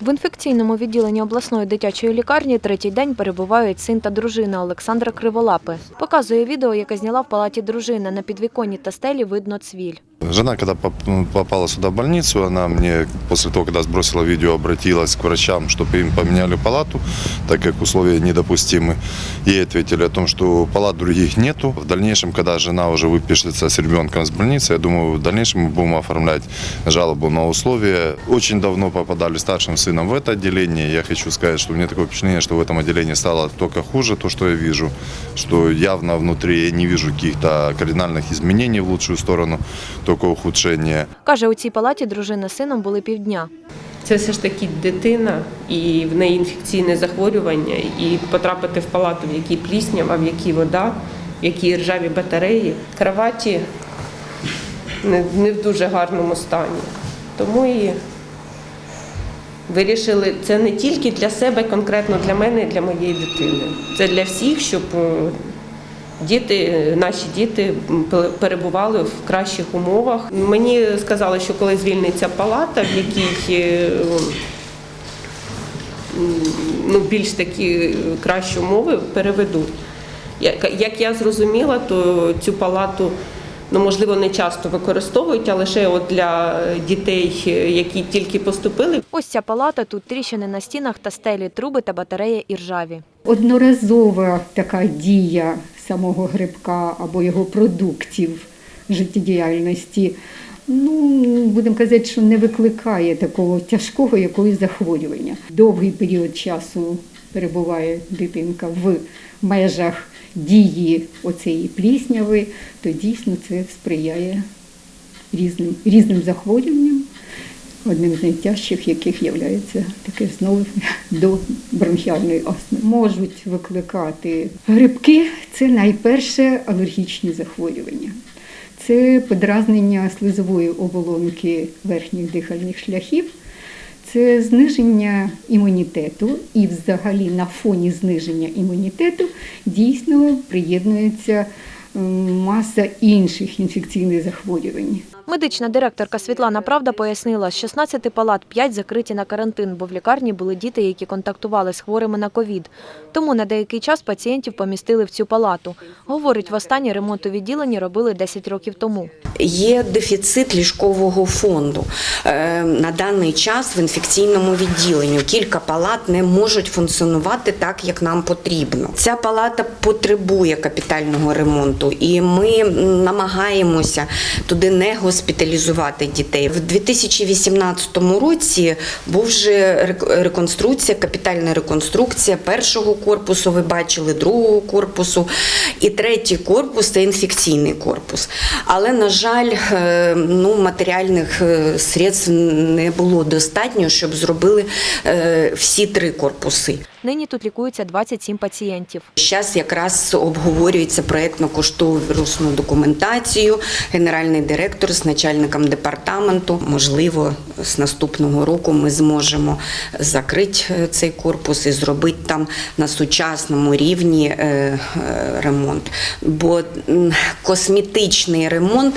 В інфекційному відділенні обласної дитячої лікарні третій день перебувають син та дружина Олександра Криволапи. Показує відео, яке зняла в палаті дружина. На підвіконні та стелі видно цвіль. Жена, когда поп- попала сюда в больницу, она мне после того, когда сбросила видео, обратилась к врачам, чтобы им поменяли палату, так как условия недопустимы. Ей ответили о том, что палат других нету. В дальнейшем, когда жена уже выпишется с ребенком с больницы, я думаю, в дальнейшем мы будем оформлять жалобу на условия. Очень давно попадали старшим сыном в это отделение. Я хочу сказать, что у меня такое впечатление, что в этом отделении стало только хуже то, что я вижу, что явно внутри я не вижу каких-то кардинальных изменений в лучшую сторону, только ухудшение. Каже, у цій палаті дружина з сином були півдня. Це все ж таки дитина, і в неї інфекційне захворювання, і потрапити в палату, в якій пліснява, в якій вода, в якій ржаві батареї, кроваті не, в дуже гарному стані. Тому і вирішили, це не тільки для себе, конкретно для мене і для моєї дитини. Це для всіх, щоб е, діти, наші діти перебували в кращих умовах. Мені сказали, що коли звільниться палата, в якій е, ну, більш такі е, кращі умови переведуть. Як я зрозуміла, то цю палату ну, можливо не часто використовують, а лише от для е, дітей, е, які тільки поступили, Ось ця палата, тут тріщини на стінах та стелі, труби та батарея і ржаві. одноразова така дія самого грибка або його продуктів життєдіяльності, ну, будемо казати, що не викликає такого тяжкого якогось захворювання. Довгий період часу перебуває дитинка в межах дії оцеї плісняви, то дійсно це сприяє різним, різним захворюванням, одним з найтяжчих, яких є таке знову до бронхіальної астми. Можуть викликати грибки це найперше алергічні захворювання. Це подразнення слизової оболонки верхніх дихальних шляхів, це зниження імунітету, і взагалі на фоні зниження імунітету дійсно приєднується маса інших інфекційних захворювань. Медична директорка Світлана Правда пояснила, з 16 палат 5 закриті на карантин, бо в лікарні були діти, які контактували з хворими на ковід. Тому на деякий час пацієнтів помістили в цю палату. Говорить, востаннє ремонт у відділенні робили 10 років тому. Є дефіцит ліжкового фонду Е, на даний час в інфекційному відділенні. Кілька палат не можуть функціонувати так, як нам потрібно. Ця палата потребує капітального ремонту, і ми намагаємося туди не госпіталізувати дітей. В 2018 році був вже реконструкція, капітальна реконструкція першого корпусу. Ви бачили другого корпусу, і третій корпус це інфекційний корпус. Але на жаль, е, ну матеріальних е, средств не було достатньо, щоб зробили е, всі три корпуси. Нині тут лікується 27 пацієнтів. Зараз якраз обговорюється проєктно-кошторисну документацію. Генеральний директор з начальником департаменту. Можливо, з наступного року ми зможемо закрити е, цей корпус і зробити там на сучасному рівні е, е, ремонт. Бо косметичний ремонт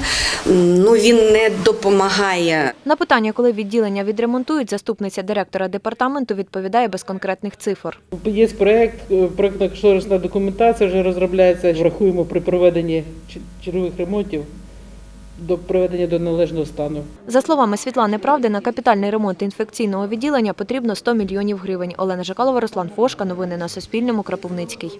ну, він не допомагає На питання, коли відділення відремонтують, заступниця директора департаменту відповідає без конкретних цифр. Є проєкт, проєктна кошторисна документація вже розробляється. Врахуємо при проведенні чергових ремонтів до приведення до належного стану. За словами Світлани Правди, на капітальний ремонт інфекційного відділення потрібно 100 мільйонів гривень. Олена Жакалова, Руслан Фошка. Новини на Суспільному. Крапивницький.